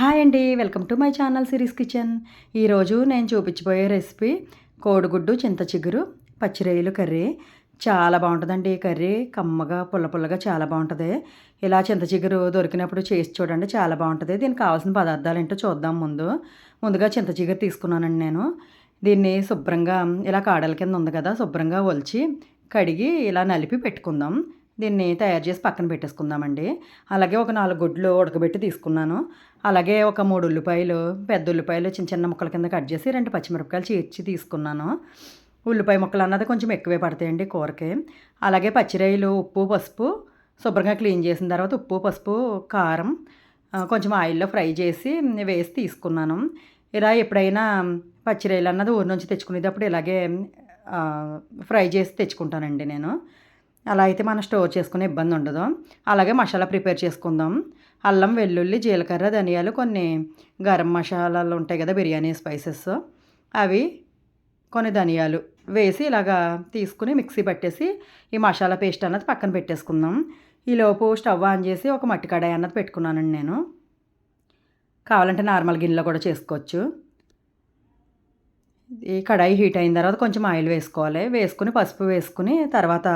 Hi అండి welcome to my channel Siri's kitchen. ఈరోజు నేను చూపించబోయే రెసిపీ కోడిగుడ్డు చింత చిగురు పచ్చిరొయ్యలు కర్రీ. చాలా బాగుంటుందండి ఈ కర్రీ. కమ్మగా పుల్ల పుల్లగా చాలా బాగుంటుంది. ఇలా చింత చిగురు దొరికినప్పుడు చేసి చూడండి చాలా బాగుంటుంది. దీనికి కావాల్సిన పదార్థాలు ఏంటో చూద్దాం ముందు. ముందుగా చింత చిగురు తీసుకున్నానండి నేను. దీన్ని శుభ్రంగా ఇలా కాడల కింద ఉంది కదా శుభ్రంగా ఒలిచి కడిగి ఇలా నలిపి పెట్టుకుందాం. దీన్ని తయారు చేసి పక్కన పెట్టేసుకుందామండి. అలాగే ఒక నాలుగు గుడ్లు ఉడకబెట్టి తీసుకున్నాను. అలాగే ఒక మూడు ఉల్లిపాయలు పెద్ద ఉల్లిపాయలు చిన్న చిన్న ముక్కల కింద కట్ చేసి రెండు పచ్చిమిరపకాయలు చీర్చి తీసుకున్నాను. ఉల్లిపాయ ముక్కలు అన్నది కొంచెం ఎక్కువే పడతాయండి కూరకి. అలాగే పచ్చిరాయలు ఉప్పు పసుపు శుభ్రంగా క్లీన్ చేసిన తర్వాత ఉప్పు పసుపు కారం కొంచెం ఆయిల్లో ఫ్రై చేసి వేసి తీసుకున్నాను. ఇలా ఎప్పుడైనా పచ్చిరాయలు అన్నది ఊరి నుంచి తెచ్చుకునేటప్పుడు ఇలాగే ఫ్రై చేసి తెచ్చుకుంటానండి నేను. అలా అయితే మనం స్టోర్ చేసుకునే ఇబ్బంది ఉండదు. అలాగే మసాలా ప్రిపేర్ చేసుకుందాం. అల్లం వెల్లుల్లి జీలకర్ర ధనియాలు కొన్ని గరం మసాలాలు ఉంటాయి కదా బిర్యానీ స్పైసెస్. అవి కొన్ని ధనియాలు వేసి ఇలాగా తీసుకుని మిక్సీ పట్టేసి ఈ మసాలా పేస్ట్ అన్నది పక్కన పెట్టేసుకుందాం. ఈలోపు స్టవ్ ఆన్ చేసి ఒక మట్టి కడాయి అన్నది పెట్టుకున్నానండి నేను. కావాలంటే నార్మల్ గిన్నెలో కూడా చేసుకోవచ్చు. ఈ కడాయి హీట్ అయిన తర్వాత కొంచెం ఆయిల్ వేసుకోవాలి. వేసుకుని పసుపు వేసుకుని తర్వాత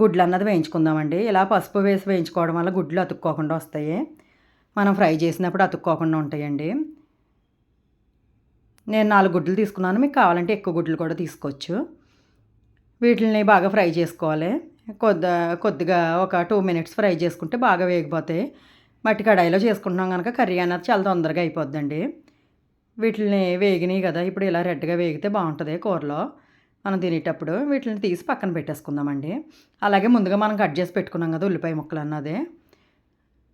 గుడ్లు అన్నది వేయించుకుందామండి. ఇలా పసుపు వేసి వేయించుకోవడం వల్ల గుడ్లు అతుక్కోకుండా వస్తాయి. మనం ఫ్రై చేసినప్పుడు అతుక్కోకుండా ఉంటాయండి. నేను నాలుగు గుడ్లు తీసుకున్నాను. మీకు కావాలంటే ఎక్కువ గుడ్లు కూడా తీసుకోవచ్చు. వీటిని బాగా ఫ్రై చేసుకోవాలి. కొద్ది కొద్దిగా ఒక టూ మినిట్స్ ఫ్రై చేసుకుంటే బాగా వేగిపోతాయి. మట్టి కడాయిలో చేసుకుంటున్నాం కనుక కర్రీ అన్నది చాలా తొందరగా అయిపోద్దండి. వీటిని వేగినాయి కదా ఇప్పుడు ఇలా రెడ్గా వేగితే బాగుంటుంది కూరలో. మనం తినేటప్పుడు వీటిని తీసి పక్కన పెట్టేసుకుందామండి. అలాగే ముందుగా మనం కట్ చేసి పెట్టుకున్నాం కదా ఉల్లిపాయ ముక్కలు అన్నది.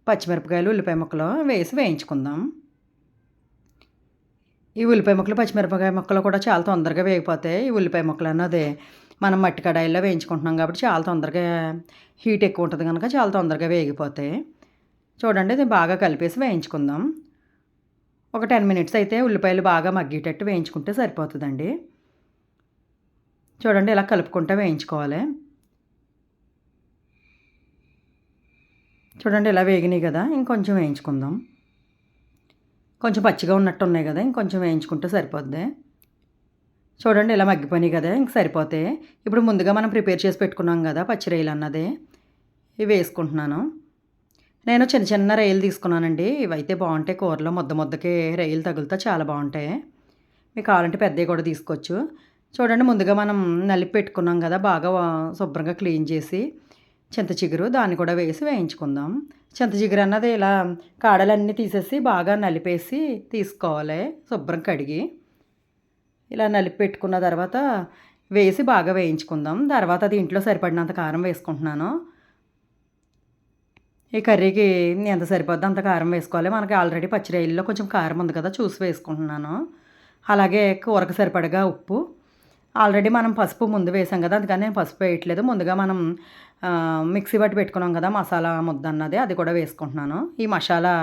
పచ్చిమిరపకాయలు ఉల్లిపాయ ముక్కలు వేసి వేయించుకుందాం. ఈ ఉల్లిపాయ ముక్కలు పచ్చిమిరపకాయ ముక్కలు కూడా చాలా తొందరగా వేగిపోతాయి. ఈ ఉల్లిపాయ ముక్కలు అన్నది మనం మట్టి కడాయిల్లో వేయించుకుంటున్నాం కాబట్టి చాలా తొందరగా హీట్ ఎక్కువ ఉంటుంది కనుక చాలా తొందరగా వేగిపోతాయి. చూడండి ఇది బాగా కలిపేసి వేయించుకుందాం. ఒక టెన్ మినిట్స్ అయితే ఉల్లిపాయలు బాగా మగ్గేటట్టు వేయించుకుంటే సరిపోతుందండి. చూడండి ఇలా కలుపుకుంటూ వేయించుకోవాలి. చూడండి ఇలా వేగినాయి కదా ఇంకొంచెం వేయించుకుందాం. కొంచెం పచ్చిగా ఉన్నట్టు ఉన్నాయి కదా ఇంకొంచెం వేయించుకుంటే సరిపోద్ది. చూడండి ఇలా మగ్గిపోయినాయి కదా ఇంక సరిపోతే. ఇప్పుడు ముందుగా మనం ప్రిపేర్ చేసి పెట్టుకున్నాం కదా పచ్చి రైలు అన్నది. ఇవి వేసుకుంటున్నాను. నేను చిన్న చిన్న రైలు తీసుకున్నానండి. ఇవైతే బాగుంటాయి కూరలో ముద్ద ముద్దకి రైలు తగులుతా చాలా బాగుంటాయి. మీకు కావాలంటే పెద్దవి కూడా తీసుకోవచ్చు. చూడండి ముందుగా మనం నలిపి పెట్టుకున్నాం కదా బాగా శుభ్రంగా క్లీన్ చేసి చింత చిగురు దాన్ని కూడా వేసి వేయించుకుందాం. చింత చిగురు అన్నది ఇలా కాడలన్నీ తీసేసి బాగా నలిపేసి తీసుకోవాలి శుభ్రం కడిగి. ఇలా నలిపి పెట్టుకున్న తర్వాత వేసి బాగా వేయించుకుందాం. తర్వాత అది ఇంట్లో సరిపడినంత కారం వేసుకుంటున్నాను. ఈ కర్రీకి ఎంత సరిపోద్దో అంత కారం వేసుకోవాలి. మనకి ఆల్రెడీ పచ్చిరొయ్యల్లో కొంచెం కారం ఉంది కదా చూసి వేసుకుంటున్నాను. అలాగే కూరకు సరిపడగా ఉప్పు ఆల్రెడీ మనం పసుపు ముందు వేసాం కదా అందుకని నేను పసుపు వేయట్లేదు. ముందుగా మనం మిక్సీ బట్టి పెట్టుకున్నాం కదా మసాలా ముద్ద అన్నది అది కూడా వేసుకుంటున్నాను. ఈ మసాలా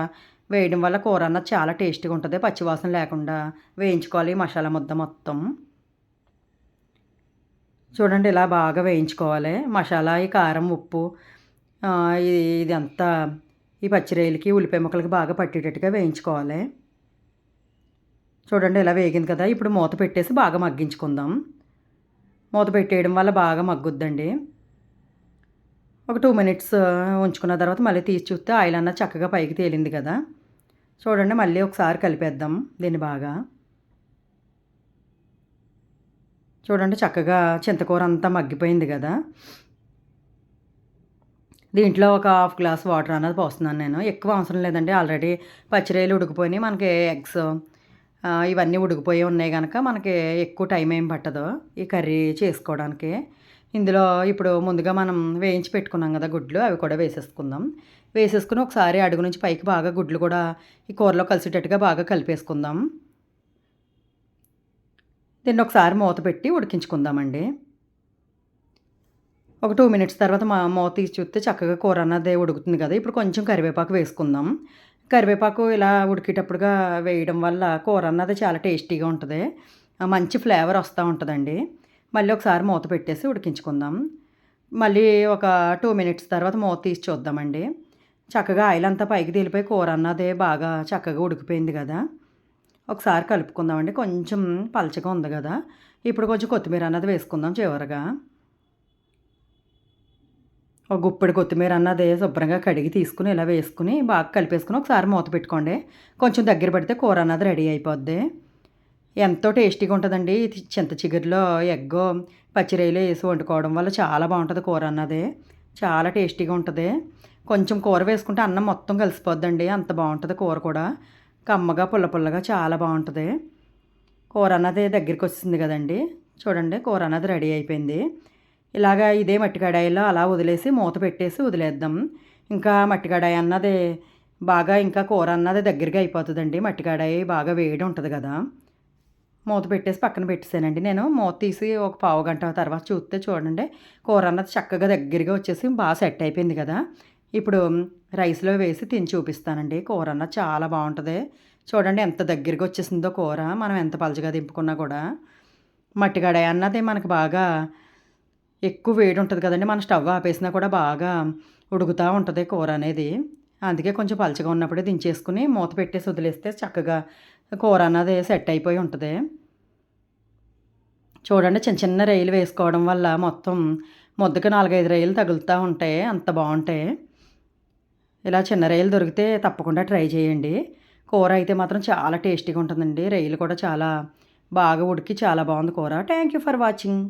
వేయడం వల్ల కూర అన్నది చాలా టేస్టీగా ఉంటుంది. పచ్చివాసన లేకుండా వేయించుకోవాలి ఈ మసాలా ముద్ద మొత్తం. చూడండి ఇలా బాగా వేయించుకోవాలి. మసాలా ఈ కారం ఉప్పు ఇది అంతా ఈ పచ్చిరేయలకి ఉల్లిపాయ ముక్కలకి బాగా పట్టేటట్టుగా వేయించుకోవాలి. చూడండి ఇలా వేగింది కదా ఇప్పుడు మూత పెట్టేసి బాగా మగ్గించుకుందాం. మూత పెట్టేయడం వల్ల బాగా మగ్గుద్దండి. ఒక టూ మినిట్స్ ఉంచుకున్న తర్వాత మళ్ళీ తీసి చూస్తే ఆయిల్ అన్నది చక్కగా పైకి తేలింది కదా. చూడండి మళ్ళీ ఒకసారి కలిపేద్దాం దీన్ని బాగా. చూడండి చక్కగా చింతకూర అంతా మగ్గిపోయింది కదా. దీంట్లో ఒక హాఫ్ గ్లాస్ వాటర్ అన్నది పోస్తున్నాను నేను. ఎక్కువ అవసరం లేదండి. ఆల్రెడీ పచ్చిరాయలు ఉడికిపోయినాయి. మనకి ఎగ్స్ ఇవన్నీ ఉడికిపోయి ఉన్నాయి కనుక మనకి ఎక్కువ టైం ఏం పట్టదు ఈ కర్రీ చేసుకోవడానికి. ఇందులో ఇప్పుడు ముందుగా మనం వేయించి పెట్టుకున్నాం కదా గుడ్లు అవి కూడా వేసేసుకుందాం. వేసేసుకుని ఒకసారి అడుగు నుంచి పైకి బాగా గుడ్లు కూడా ఈ కూరలో కలిసేటట్టుగా బాగా కలిపేసుకుందాం. దీన్ని ఒకసారి మూత పెట్టి ఉడికించుకుందామండి. ఒక టూ మినిట్స్ తర్వాత మా మూత తీసి చూస్తే చక్కగా కూర అన్నది ఉడుకుతుంది కదా. ఇప్పుడు కొంచెం కరివేపాకు వేసుకుందాం. కరివేపాకు ఇలా ఉడికేటప్పుడుగా వేయడం వల్ల కూర అన్నది చాలా టేస్టీగా ఉంటుంది. మంచి ఫ్లేవర్ వస్తూ ఉంటుందండి. మళ్ళీ ఒకసారి మూత పెట్టేసి ఉడికించుకుందాం. మళ్ళీ ఒక టూ మినిట్స్ తర్వాత మూత తీసి చూద్దామండి. చక్కగా ఆయిల్ అంతా పైకి తేలిపోయి కూర అన్నదే బాగా చక్కగా ఉడికిపోయింది కదా. ఒకసారి కలుపుకుందామండి. కొంచెం పలచగా ఉంది కదా. ఇప్పుడు కొంచెం కొత్తిమీర అన్నది వేసుకుందాం చివరగా. ఒక గుప్పెడు కొత్తిమీర అన్నది శుభ్రంగా కడిగి తీసుకుని ఇలా వేసుకుని బాగా కలిపేసుకుని ఒకసారి మూత పెట్టుకోండి. కొంచెం దగ్గర పడితే కూర అన్నది రెడీ అయిపోద్ది. ఎంతో టేస్టీగా ఉంటుందండి. చింత చిగురులో ఎగ్గో పచ్చిరొయ్యలు వేసి వండుకోవడం వల్ల చాలా బాగుంటుంది కూర అన్నది. చాలా టేస్టీగా ఉంటుంది. కొంచెం కూర వేసుకుంటే అన్నం మొత్తం కలిసిపోద్దండి. అంత బాగుంటుంది కూర కూడా. కమ్మగా పుల్ల పుల్లగా చాలా బాగుంటుంది. కూర అన్నది దగ్గరికి వస్తుంది కదండి. చూడండి కూర అన్నది రెడీ అయిపోయింది. ఇలాగా ఇదే మట్టి కడాయిలో అలా వదిలేసి మూత పెట్టేసి వదిలేద్దాం. ఇంకా మట్టి కడాయి అన్నది బాగా ఇంకా కూర అన్నది దగ్గరగా అయిపోతుందండి. మట్టి కడాయి బాగా వేడి ఉంటుంది కదా. మూత పెట్టేసి పక్కన పెట్టేసానండి. నేను మూత తీసి ఒక పావు గంట తర్వాత చూస్తే చూడండి కూర అన్నది చక్కగా దగ్గరగా వచ్చేసి బాగా సెట్ అయిపోయింది కదా. ఇప్పుడు రైస్లో వేసి తిని చూపిస్తానండి. కూర అన్నది చాలా బాగుంటుంది. చూడండి ఎంత దగ్గరగా వచ్చేసిందో కూర. మనం ఎంత పలచగా దింపుకున్నా కూడా. మట్టి కడాయి అన్నది మనకు బాగా ఎక్కువ వేడి ఉంటుంది కదండి మన స్టవ్ ఆపేసినా కూడా బాగా ఉడుకుతూ ఉంటుంది కూర అనేది. అందుకే కొంచెం పలచగా ఉన్నప్పుడే దించేసుకుని మూత పెట్టేసి వదిలేస్తే చక్కగా కూర అన్నది సెట్ అయిపోయి ఉంటుంది. చూడండి చిన్న చిన్న రైలు వేసుకోవడం వల్ల మొత్తం ముద్దకు నాలుగైదు రైలు తగులుతూ ఉంటాయి అంత బాగుంటాయి. ఇలా చిన్న రైలు దొరికితే తప్పకుండా ట్రై చేయండి. కూర అయితే మాత్రం చాలా టేస్టీగా ఉంటుందండి. రైలు కూడా చాలా బాగా ఉడికి చాలా బాగుంది కూర. Thank you for watching